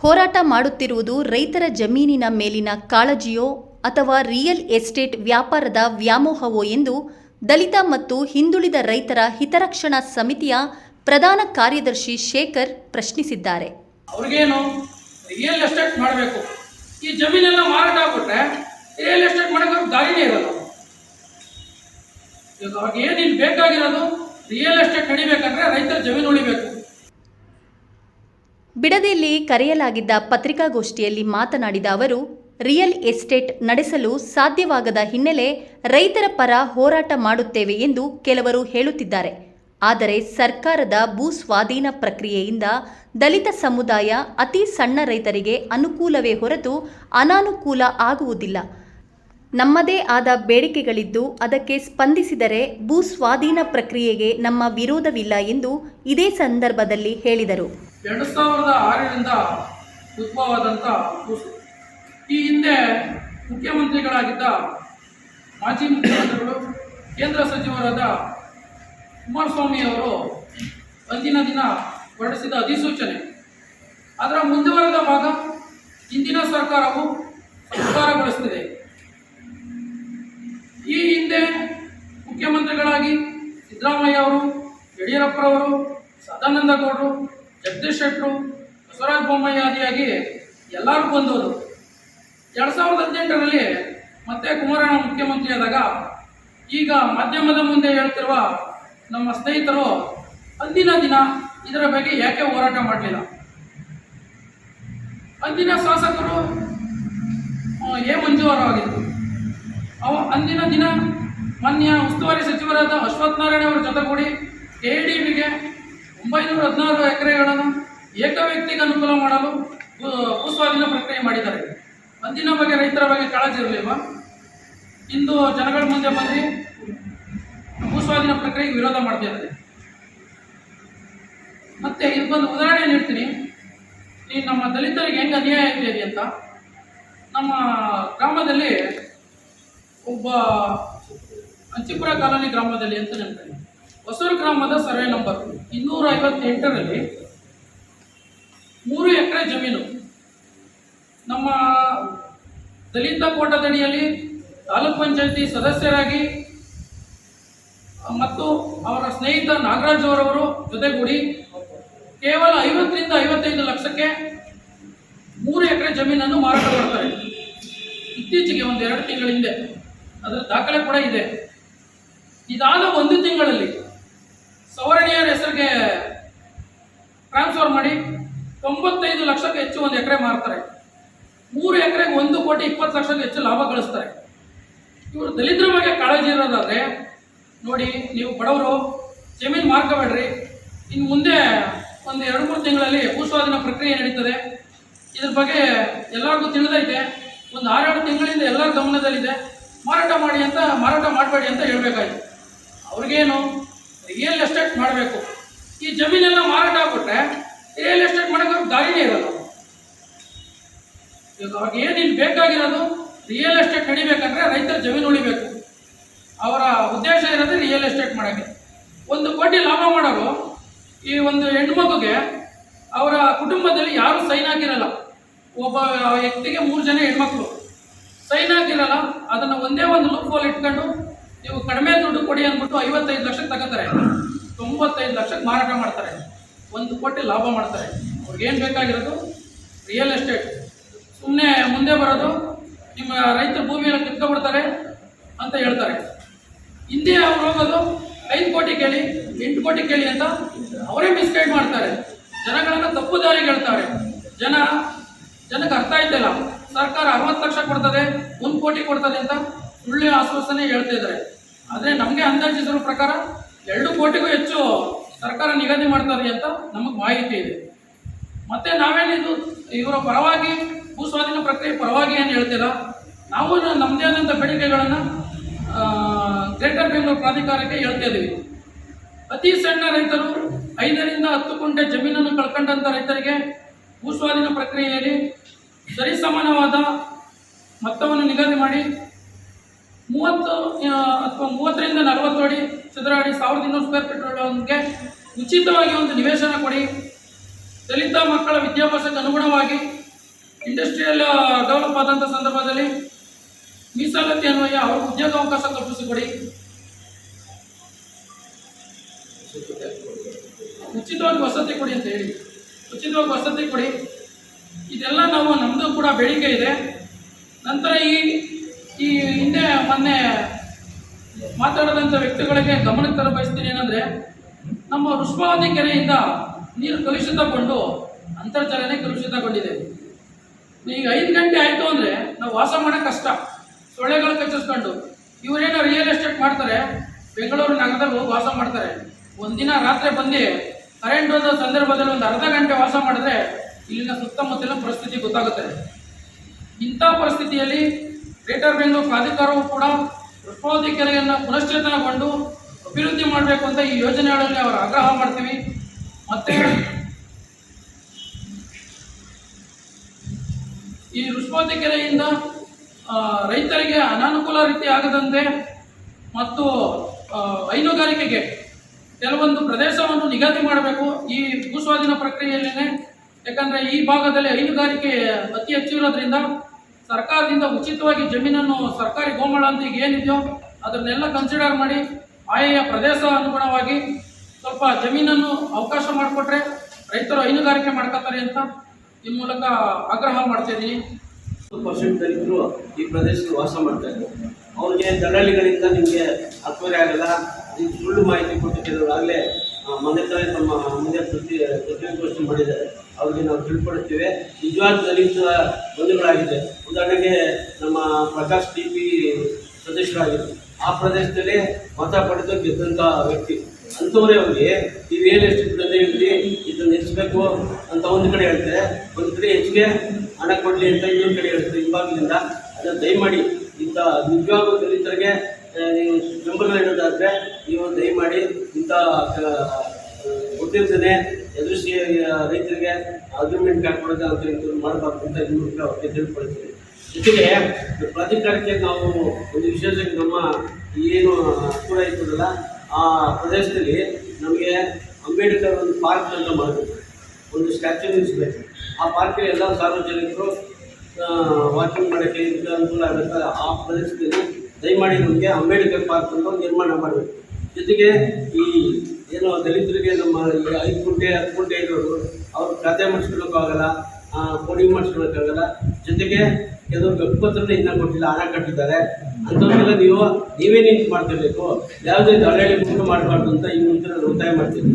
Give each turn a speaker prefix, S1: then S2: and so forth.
S1: ಹೋರಾಟ ಮಾಡುತ್ತಿರುವುದು ರೈತರ ಜಮೀನಿನ ಮೇಲಿನ ಕಾಳಜಿಯೋ ಅಥವಾ ರಿಯಲ್ ಎಸ್ಟೇಟ್ ವ್ಯಾಪಾರದ ವ್ಯಾಮೋಹವೋ ಎಂದು ದಲಿತ ಮತ್ತು ಹಿಂದುಳಿದ ರೈತರ ಹಿತರಕ್ಷಣಾ ಸಮಿತಿಯ ಪ್ರಧಾನ ಕಾರ್ಯದರ್ಶಿ ಶೇಖರ್ ಪ್ರಶ್ನಿಸಿದ್ದಾರೆ.
S2: ಅವ್ರಿಗೇನು ರಿಯಲ್ ಎಸ್ಟೇಟ್ ಮಾಡಬೇಕು? ಈ ಜಮೀನೆಲ್ಲ ಮಾರಾಟ ಆಗ್ಬಿಟ್ರೆ ರಿಯಲ್ ಎಸ್ಟೇಟ್ ಮಾಡೋಕೆ ದಾರಿನೇ ಇರಲ್ಲ ಅವ್ರಿಗೆ ಏನು ಬೇಕಾಗಿರೋದು? ರಿಯಲ್ ಎಸ್ಟೇಟ್ ನಡಿಬೇಕಂದ್ರೆ ರೈತರ ಜಮೀನು
S1: ಬಿಡದಿಯಲ್ಲಿ ಕರೆಯಲಾಗಿದ್ದ ಪತ್ರಿಕಾಗೋಷ್ಠಿಯಲ್ಲಿ ಮಾತನಾಡಿದ ಅವರು, ರಿಯಲ್ ಎಸ್ಟೇಟ್ ನಡೆಸಲು ಸಾಧ್ಯವಾಗದ ಹಿನ್ನೆಲೆ ರೈತರ ಪರ ಹೋರಾಟ ಮಾಡುತ್ತೇವೆ ಎಂದು ಕೆಲವರು ಹೇಳುತ್ತಿದ್ದಾರೆ. ಆದರೆ ಸರ್ಕಾರದ ಭೂ ಸ್ವಾಧೀನ ಪ್ರಕ್ರಿಯೆಯಿಂದ ದಲಿತ ಸಮುದಾಯ ಅತಿ ಸಣ್ಣ ರೈತರಿಗೆ ಅನುಕೂಲವೇ ಹೊರತು ಅನಾನುಕೂಲ ಆಗುವುದಿಲ್ಲ. ನಮ್ಮದೇ ಆದ ಬೇಡಿಕೆಗಳಿದ್ದು ಅದಕ್ಕೆ ಸ್ಪಂದಿಸಿದರೆ ಭೂ ಸ್ವಾಧೀನ ಪ್ರಕ್ರಿಯೆಗೆ ನಮ್ಮ ವಿರೋಧವಿಲ್ಲ ಎಂದು ಇದೇ ಸಂದರ್ಭದಲ್ಲಿ ಹೇಳಿದರು.
S2: ಎರಡು ಸಾವಿರದ ಆರರಿಂದ ಉದ್ಭವವಾದಂಥ ಕೂಸು. ಈ ಹಿಂದೆ ಮುಖ್ಯಮಂತ್ರಿಗಳಾಗಿದ್ದ ಮಾಜಿ ಮುಖ್ಯಮಂತ್ರಿಗಳು, ಕೇಂದ್ರ ಸಚಿವರಾದ ಕುಮಾರಸ್ವಾಮಿ ಅವರು ಅಂದಿನ ದಿನ ಹೊರಡಿಸಿದ ಅಧಿಸೂಚನೆ. ಅದರ ಮುಂದುವರೆದ ಭಾಗ ಇಂದಿನ ಸರ್ಕಾರವು ಸಂಸ್ಕಾರಗೊಳಿಸುತ್ತಿದೆ ಈ ಹಿಂದೆ ಮುಖ್ಯಮಂತ್ರಿಗಳಾಗಿ ಸಿದ್ದರಾಮಯ್ಯ ಅವರು ಯಡಿಯೂರಪ್ಪರವರು ಸದಾನಂದ ಗೌಡರು ಜಗದೀಶ್ ಶೆಟ್ಟರು, ಬಸವರಾಜ ಬೊಮ್ಮಾಯಿ ಆದಿಯಾಗಿ ಎಲ್ಲರೂ ಬಂದವರು. ಎರಡು ಸಾವಿರದ ಹದಿನೆಂಟರಲ್ಲಿ ಮತ್ತೆ ಕುಮಾರಣ್ಣ ಮುಖ್ಯಮಂತ್ರಿ ಆದಾಗ ಈಗ ಮಾಧ್ಯಮದ ಮುಂದೆ ಹೇಳ್ತಿರುವ ನಮ್ಮ ಸ್ನೇಹಿತರು, ಅಂದಿನ ದಿನ ಇದರ ಬಗ್ಗೆ ಯಾಕೆ ಹೋರಾಟ ಮಾಡಲಿಲ್ಲ? ಅಂದಿನ ಶಾಸಕರು ಎ ಮಂಜು ಆಗಿದ್ದರು ಅವ, ಅಂದಿನ ದಿನ ಮಾನ್ಯ ಉಸ್ತುವಾರಿ ಸಚಿವರಾದ ಅಶ್ವತ್ಥನಾರಾಯಣ ಅವರ ಜೊತೆಗೂಡಿ ಕೆ ಡಿ ಬಿಗೆ ಒಂಬೈನೂರ ಹದಿನಾರು ಎಕರೆಗಳನ್ನು ಏಕ ವ್ಯಕ್ತಿಗೆ ಅನುಕೂಲ ಮಾಡಲು ಭೂಸ್ವಾಧೀನ ಪ್ರಕ್ರಿಯೆ ಮಾಡಿದ್ದಾರೆ. ಅಂದಿನ ಬಗ್ಗೆ ರೈತರ ಬಗ್ಗೆ ಕಾಳಜಿ ಇರಲಿಲ್ವಾ? ಇಂದು ಜನಗಳ ಮುಂದೆ ಬಂದು ಭೂಸ್ವಾಧೀನ ಪ್ರಕ್ರಿಯೆಗೆ ವಿರೋಧ ಮಾಡ್ತಾ ಇದ್ದಾರೆ. ಮತ್ತೆ ಇದಕ್ಕೊಂದು ಉದಾಹರಣೆ ನೀಡ್ತೀನಿ. ಈ ನಮ್ಮ ದಲಿತರಿಗೆ ಹೆಂಗೆ ಅನ್ಯಾಯ ಇದೆ ಅಂತ. ನಮ್ಮ ಗ್ರಾಮದಲ್ಲಿ ಒಬ್ಬ ಅಂಚಿಪುರ ಕಾಲೋನಿ ಗ್ರಾಮದಲ್ಲಿ ಅಂತ ನೆನಪಿ ಹೊಸೂರು ಗ್ರಾಮದ ಸರ್ವೆ ನಂಬರ್ ಇನ್ನೂರ ಐವತ್ತೆಂಟರಲ್ಲಿ ಮೂರು ಎಕರೆ ಜಮೀನು. ನಮ್ಮ ದಲಿತ ಕೋಟದಡಿಯಲ್ಲಿ ತಾಲೂಕ್ ಪಂಚಾಯತಿ ಸದಸ್ಯರಾಗಿ, ಮತ್ತು ಅವರ ಸ್ನೇಹಿತ ನಾಗರಾಜ್ ಅವರವರು ಜೊತೆಗೂಡಿ ಕೇವಲ ಐವತ್ತರಿಂದ ಐವತ್ತೈದು ಲಕ್ಷಕ್ಕೆ ಮೂರು ಎಕರೆ ಜಮೀನನ್ನು ಮಾರಾಟ ಮಾಡ್ತಾರೆ. ಇತ್ತೀಚೆಗೆ ಒಂದು ಎರಡು ತಿಂಗಳ ಹಿಂದೆ. ಅದರ ದಾಖಲೆ ಕೂಡ ಇದೆ. ಇದಾದ ಒಂದು ತಿಂಗಳಲ್ಲಿ ಸವರ್ಣಿಯರ ಹೆಸರಿಗೆ ಟ್ರಾನ್ಸ್ಫರ್ ಮಾಡಿ ತೊಂಬತ್ತೈದು ಲಕ್ಷಕ್ಕೆ ಹೆಚ್ಚು ಒಂದು ಎಕರೆ ಮಾರ್ತಾರೆ. ಮೂರು ಎಕರೆಗೆ ಒಂದು ಕೋಟಿ ಇಪ್ಪತ್ತು ಲಕ್ಷಕ್ಕೆ ಹೆಚ್ಚು ಲಾಭ ಗಳಿಸ್ತಾರೆ. ಇವರು ದಲಿತರ ಬಗ್ಗೆ ಕಾಳಜಿ ಇರೋದಾದರೆ ನೋಡಿ, ನೀವು ಬಡವರು, ಜಮೀನು ಮಾರ್ಕೋಬೇಡ್ರಿ. ಇನ್ನು ಮುಂದೆ ಒಂದು ಎರಡು ಮೂರು ತಿಂಗಳಲ್ಲಿ ಭೂಸ್ವಾಧೀನ ಪ್ರಕ್ರಿಯೆ ನಡೀತದೆ. ಇದ್ರ ಬಗ್ಗೆ ಎಲ್ಲರಿಗೂ ತಿಳಿದೈತೆ. ಒಂದು ಆರೇಳು ತಿಂಗಳಿಂದ ಎಲ್ಲರ ಗಮನದಲ್ಲಿದೆ. ಮಾರಾಟ ಮಾಡಿ ಅಂತ, ಮಾರಾಟ ಮಾಡಬೇಡಿ ಅಂತ ಹೇಳಬೇಕಾಯ್ತು. ಅವ್ರಿಗೇನು ರಿಯಲ್ ಎಸ್ಟೇಟ್ ಮಾಡಬೇಕು. ಈ ಜಮೀನೆಲ್ಲ ಮಾರಾಟ ಆಗ್ಬಿಟ್ರೆ ರಿಯಲ್ ಎಸ್ಟೇಟ್ ಮಾಡೋಕೆ ದಾರಿನೇ ಇರಲ್ಲ. ಈಗ ಅವ್ರಿಗೆ ಇಲ್ಲಿ ಬೇಕಾಗಿರೋದು ರಿಯಲ್ ಎಸ್ಟೇಟ್ ನಡಿಬೇಕಂದ್ರೆ ರೈತರ ಜಮೀನು ಉಳಿಬೇಕು. ಅವರ ಉದ್ದೇಶ ಇರೋದು ರಿಯಲ್ ಎಸ್ಟೇಟ್ ಮಾಡೋಕ್ಕೆ. ಒಂದು ಕೋಟಿ ಲಾಭ ಮಾಡೋರು ಈ ಒಂದು ಹೆಣ್ಮಗುಗೆ ಅವರ ಕುಟುಂಬದಲ್ಲಿ ಯಾರು ಸೈನ್ ಹಾಕಿರಲ್ಲ. ಒಬ್ಬ ವ್ಯಕ್ತಿಗೆ ಮೂರು ಜನ ಹೆಣ್ಮಕ್ಳು. ಸೈನ್ ಹಾಕಿರಲ್ಲ, ಅದನ್ನು ಒಂದೇ ಒಂದು ಲುಕ್ ಇಟ್ಕೊಂಡು ನೀವು ಕಡಿಮೆ ದುಡ್ಡು ಕೊಡಿ ಅಂದ್ಬಿಟ್ಟು ಐವತ್ತೈದು ಲಕ್ಷಕ್ಕೆ ತಗೋತಾರೆ. ತೊಂಬತ್ತೈದು ಲಕ್ಷಕ್ಕೆ ಮಾರಾಟ ಮಾಡ್ತಾರೆ. ಒಂದು ಕೋಟಿ ಲಾಭ ಮಾಡ್ತಾರೆ. ಅವ್ರಿಗೇನು ಬೇಕಾಗಿರೋದು? ರಿಯಲ್ ಎಸ್ಟೇಟ್ ಸುಮ್ಮನೆ ಮುಂದೆ ಬರೋದು, ನಿಮ್ಮ ರೈತರ ಭೂಮಿಯನ್ನು ಕಿತ್ಕೊಬಿಡ್ತಾರೆ ಅಂತ ಹೇಳ್ತಾರೆ. ಹಿಂದೆ ಅವ್ರು ಹೋಗೋದು, ಐದು ಕೋಟಿ ಕೇಳಿ, ಎಂಟು ಕೋಟಿ ಕೇಳಿ ಅಂತ ಅವರೇ ಮಿಸ್ಗೈಡ್ ಮಾಡ್ತಾರೆ. ಜನಗಳನ್ನು ತಪ್ಪು ದಾರಿಗೆ ಹೇಳ್ತಾರೆ. ಜನ, ಜನಕ್ಕೆ ಅರ್ಥ ಆಯ್ತಿಲ್ಲ? ಸರ್ಕಾರ ಅರವತ್ತು ಲಕ್ಷ ಕೊಡ್ತದೆ, ಒಂದು ಕೋಟಿ ಕೊಡ್ತದೆ ಅಂತ? ಸುಳ್ಳು ಆಶ್ವಾಸನೆ ಹೇಳ್ತಾ ಇದ್ದಾರೆ. ಆದರೆ ನಮಗೆ ಅಂದಾಜಿಸಿರೋ ಪ್ರಕಾರ ಎರಡು ಕೋಟಿಗೂ ಹೆಚ್ಚು ಸರ್ಕಾರ ನಿಗದಿ ಮಾಡ್ತಾರೆ ಅಂತ ನಮಗೆ ಮಾಹಿತಿ ಇದೆ. ಮತ್ತೆ ನಾವೇನಿದು, ಇವರ ಪರವಾಗಿ ಭೂ ಸ್ವಾಧೀನ ಪ್ರಕ್ರಿಯೆ ಪರವಾಗಿ ಏನು ಹೇಳ್ತಿಲ್ಲ ನಾವು ನಮ್ಮದೇ ಆದಂಥ ಬೇಡಿಕೆಗಳನ್ನು ಗ್ರೇಟರ್ ಬೆಂಗಳೂರು ಪ್ರಾಧಿಕಾರಕ್ಕೆ ಹೇಳ್ತಾ ಇದ್ದೀವಿ ಅತಿ ಸಣ್ಣ ರೈತರು ಐದರಿಂದ ಹತ್ತು ಕುಂಟೆ ಜಮೀನನ್ನು ಕಳ್ಕೊಂಡಂಥ ರೈತರಿಗೆ ಭೂಸ್ವಾಧೀನ ಪ್ರಕ್ರಿಯೆಯಲ್ಲಿ ಸರಿಸಮಾನವಾದ ಮೊತ್ತವನ್ನು ನಿಗದಿ ಮಾಡಿ ಮೂವತ್ತು ಅಥವಾ ಮೂವತ್ತರಿಂದ ನಲವತ್ತು ಅಡಿ ಚದರ ಅಡಿ, ಸಾವಿರದ ಇನ್ನೂರು ಸ್ಕ್ವೇರ್ ಫೀಟ್ ಒಳಗೆ ಉಚಿತವಾಗಿ ಒಂದು ನಿವೇಶನ ಕೊಡಿ. ದಲಿತ ಮಕ್ಕಳ ವಿದ್ಯಾಭ್ಯಾಸಕ್ಕೆ ಅನುಗುಣವಾಗಿ ಇಂಡಸ್ಟ್ರಿಯಲ್ ಡೆವಲಪ್ ಆದಂಥ ಸಂದರ್ಭದಲ್ಲಿ ಮೀಸಲಾತಿ ಅನ್ವಯ, ಅವ್ರಿಗೆ ಉದ್ಯೋಗಾವಕಾಶ ಕಲ್ಪಿಸಿಕೊಡಿ. ಉಚಿತವಾಗಿ ವಸತಿ ಕೊಡಿ ಅಂತ ಹೇಳಿ. ಉಚಿತವಾಗಿ ವಸತಿ ಕೊಡಿ. ಇದೆಲ್ಲ ನಾವು ನಮ್ಮದು ಕೂಡ ಬೇಡಿಕೆ ಇದೆ. ನಂತರ ಈ ಈ ಹಿಂದೆ ಮೊನ್ನೆ ಮಾತಾಡಿದಂಥ ವ್ಯಕ್ತಿಗಳಿಗೆ ಗಮನಕ್ಕೆ ತರ ಬಯಸ್ತೀನಿ ಏನಂದರೆ, ನಮ್ಮ ಋಷ್ಮಾವತಿ ಕೆರೆಯಿಂದ ನೀರು ಕಲುಷಿತಗೊಂಡು ಅಂತರ್ಜಲನೇ ಕಲುಷಿತಗೊಂಡಿದೆ. ಈಗ ಐದು ಗಂಟೆ ಆಯಿತು ಅಂದರೆ ನಾವು ವಾಸ ಮಾಡೋಕೆ ಕಷ್ಟ. ಸೊಳ್ಳೆಗಳು ಕಚ್ಚಿಸ್ಕೊಂಡು ಇವರೇನೋ ರಿಯಲ್ ಎಸ್ಟೇಟ್ ಮಾಡ್ತಾರೆ, ಬೆಂಗಳೂರು ನಗರದಲ್ಲಿ ಹೋಗಿ ವಾಸ ಮಾಡ್ತಾರೆ. ಒಂದಿನ ರಾತ್ರಿ ಬಂದು ಕರೆಂಟ್ ಹೋದ ಸಂದರ್ಭದಲ್ಲಿ ಒಂದು ಅರ್ಧ ಗಂಟೆ ವಾಸ ಮಾಡಿದ್ರೆ ಇಲ್ಲಿನ ಸುತ್ತಮುತ್ತಲಿನ ಪರಿಸ್ಥಿತಿ ಗೊತ್ತಾಗುತ್ತೆ. ಇಂಥ ಪರಿಸ್ಥಿತಿಯಲ್ಲಿ ಗ್ರೇಟರ್ ಬೆಂಗಳೂರು ಪ್ರಾಧಿಕಾರವು ಕೂಡ ಕೃಷ್ಣಾವತಿ ಕೆರೆಯನ್ನು ಪುನಶ್ಚೇತನಗೊಂಡು ಅಭಿವೃದ್ಧಿ ಮಾಡಬೇಕು ಅಂತ ಈ ಯೋಜನೆಗಳಲ್ಲಿ ಅವರು ಆಗ್ರಹ ಮಾಡ್ತೀವಿ. ಮತ್ತೆ ಈ ಋಷ್ಪೋತಿ ಕೆರೆಯಿಂದ ರೈತರಿಗೆ ಅನಾನುಕೂಲ ರೀತಿ ಆಗದಂತೆ ಮತ್ತು ಹೈನುಗಾರಿಕೆಗೆ ಕೆಲವೊಂದು ಪ್ರದೇಶವನ್ನು ನಿಗದಿ ಮಾಡಬೇಕು. ಈ ಭೂಸ್ವಾಧೀನ ಪ್ರಕ್ರಿಯೆಯಲ್ಲೇ ಯಾಕಂದರೆ ಈ ಭಾಗದಲ್ಲಿ ಹೈನುಗಾರಿಕೆ ಅತಿ ಹೆಚ್ಚು ಇರೋದ್ರಿಂದ ಸರ್ಕಾರದಿಂದ ಉಚಿತವಾಗಿ ಜಮೀನನ್ನು ಸರ್ಕಾರಿ ಗೋಮಾಳ ಅಂತ ಈಗ ಏನಿದೆಯೋ ಅದನ್ನೆಲ್ಲ ಕನ್ಸಿಡರ್ ಮಾಡಿ ಆಯಾ ಪ್ರದೇಶ ಅನುಗುಣವಾಗಿ ಸ್ವಲ್ಪ ಜಮೀನನ್ನು ಅವಕಾಶ ಮಾಡಿಕೊಟ್ರೆ ರೈತರು ಹೈನುಗಾರಿಕೆ ಮಾಡ್ಕೋತಾರೆ ಅಂತ ಈ ಮೂಲಕ ಆಗ್ರಹ ಮಾಡ್ತಿದ್ದೀನಿ.
S3: ಪರ್ಸೆಂಟ್ ದಲಿತರು ಈ ಪ್ರದೇಶದಲ್ಲಿ ವಾಸ ಮಾಡ್ತಾ ಇದ್ದಾರೆ ಅವ್ರಿಗೆ ದಳ್ಳಾಳಿಗಳಿಂದ ನಿಮಗೆ ಹತ್ತುವರೆ ಆಗಲ್ಲ, ನೀವು ಸುಳ್ಳು ಮಾಹಿತಿ ಕೊಟ್ಟು ಕೆಲವರು ಆಗಲೇ ಮೊನ್ನೆ ತಮ್ಮ ಮುಂದೆ ಪ್ರತಿ ಪ್ರತಿನಿಧಿಗೋಷ್ಠಿ ಮಾಡಿದ್ದಾರೆ. ಅವ್ರಿಗೆ ನಾವು ತಿಳ್ಕೊಡ್ತೀವಿ ನಿಜವಾದ ದಲಿತ ಬಂಧುಗಳಾಗಿದೆ ಉದಾಹರಣೆಗೆ ನಮ್ಮ ಪ್ರಕಾಶ್ ಟಿ ಪಿ ಸದಸ್ಯರಾಗಿದ್ದರು ಆ ಪ್ರದೇಶದಲ್ಲಿ ಮತ ಪಡೆದು ಗೆದ್ದಂಥ ವ್ಯಕ್ತಿ. ಅಂಥವರೇ ಅವರಿಗೆ ಈ ರಿಯಲ್ ಎಸ್ಟೇಟ್ ಪ್ರದೇಶದಲ್ಲಿ ಇದನ್ನು ಹೆಚ್ಚಬೇಕು ಅಂತ ಒಂದು ಕಡೆ ಹೇಳ್ತಾರೆ. ಒಂದು ಕಡೆ, ಹೆಚ್ಚಿಗೆ ಹಣ ಕೊಡಲಿ ಅಂತ ಇನ್ನೊಂದು ಕಡೆ ಹೇಳ್ತಾರೆ. ಇವಾಗಲಿಂದ ಅದನ್ನು ದಯಮಾಡಿ, ಇಂಥ ನಿಜವಾಗ ದಲಿತರಿಗೆ ನೀವು ಬೆಂಬಲ ನೀಡೋದಾದರೆ, ನೀವು ದಯಮಾಡಿ ಇಂಥ ಗೊತ್ತಿರ್ತದೆ ಎದುರಿಸಿ ರೈತರಿಗೆ ಅಗ್ರಿಮೆಂಟ್ ಹಾಕೊಡೋದು ಅಂತ ಮಾಡಬಾರ್ದು ಅಂತ ಈ ಮೂಲಕ ಅವ್ರಿಗೆ ತಿಳ್ಕೊಳ್ತೀವಿ. ಜೊತೆಗೆ ಪ್ರಾಧಿಕಾರಕ್ಕೆ ನಾವು ಒಂದು ವಿಶೇಷವಾಗಿ ನಮ್ಮ ಏನು ಅನುಕೂಲ ಇರ್ತದಲ್ಲ, ಆ ಪ್ರದೇಶದಲ್ಲಿ ನಮಗೆ ಅಂಬೇಡ್ಕರ್ ಒಂದು ಪಾರ್ಕ್ ಅಂತ ಮಾಡಬೇಕು. ಒಂದು ಸ್ಟ್ಯಾಚ್ಯೂ ನಿಲ್ಲಿಸ್ಬೇಕು ಆ ಪಾರ್ಕಲ್ಲಿ ಎಲ್ಲ ಸಾರ್ವಜನಿಕರು ವಾಕಿಂಗ್ ಮಾಡೋಕ್ಕೆ ಇದಕ್ಕೆ ಅನುಕೂಲ ಆಗುತ್ತೆ. ಆ ಪ್ರದೇಶದಲ್ಲಿ ದಯಮಾಡಿ ನಮಗೆ ಅಂಬೇಡ್ಕರ್ ಪಾರ್ಕ್ ಅಂತ ನಿರ್ಮಾಣ ಮಾಡಬೇಕು. ಜೊತೆಗೆ ಈ ಏನು ದಲಿತರಿಗೆ ನಮ್ಮ ಈಗ ಐದು ಗುಂಟೆ ಹತ್ತು ಗುಂಟೆ ಇರೋರು, ಅವ್ರು ಖಾತೆ ಮಾಡಿಸ್ಕೊಳ್ಳೋಕ್ಕಾಗಲ್ಲ ಕೋಡಿ ಮಾಡಿಸ್ಕೊಳ್ಳೋಕ್ಕಾಗಲ್ಲ ಜೊತೆಗೆ ಕೆಲವರು ಗರ್ಭಪತ್ರನ ಇನ್ನೂ ಕೊಟ್ಟಿಲ್ಲ, ಹಣ ಕಟ್ಟಿದ್ದಾರೆ. ಅಂಥವ್ರಿಗೆಲ್ಲ ನೀವು, ನೀವೇ ನಿಂತು ಮಾಡ್ತಿರ್ಬೇಕು. ಯಾವುದೇ ದಳ್ಳಾಳಿ ಮುಖ ಮಾಡಬಾರ್ದು ಅಂತ ಈ ನಾನು ಒತ್ತಾಯ ಮಾಡ್ತೀನಿ.